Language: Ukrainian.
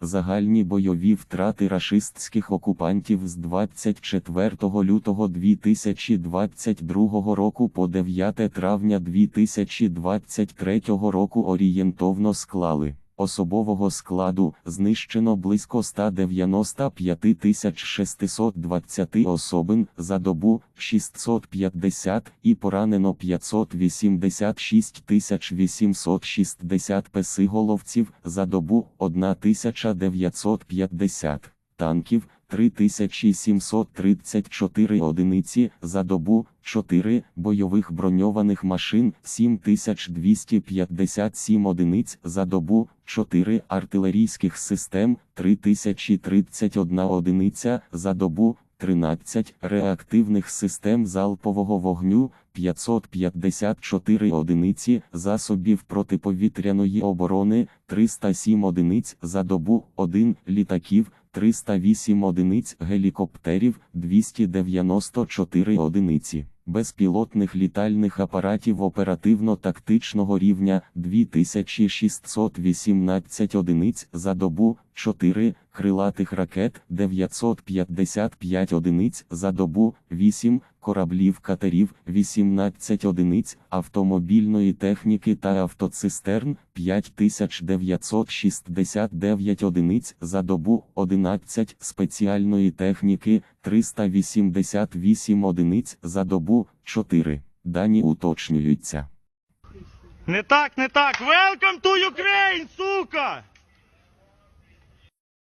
Загальні бойові втрати рашистських окупантів з 24 лютого 2022 року по 9 травня 2023 року орієнтовно склали. Особового складу знищено близько 195 620 особин за добу 650 і поранено 586 860 песиголовців за добу 1950 танків 3734 одиниці за добу, 4 бойових броньованих машин 7257 одиниць за добу, 4 артилерійських систем 3031 одиниця за добу, 13 реактивних систем залпового вогню 554 одиниці засобів протиповітряної оборони 307 одиниць за добу, 1 літаків 308 одиниць гелікоптерів 294 одиниці. Безпілотних літальних апаратів оперативно-тактичного рівня 2618 одиниць за добу, 4 крилатих ракет 955 одиниць за добу, 8 кораблів катерів 18 одиниць автомобільної техніки та автоцистерн 5969 одиниць за добу, 11 спеціальної техніки 388 одиниць за добу, 4. Дані уточнюються. Не так, не так. Welcome to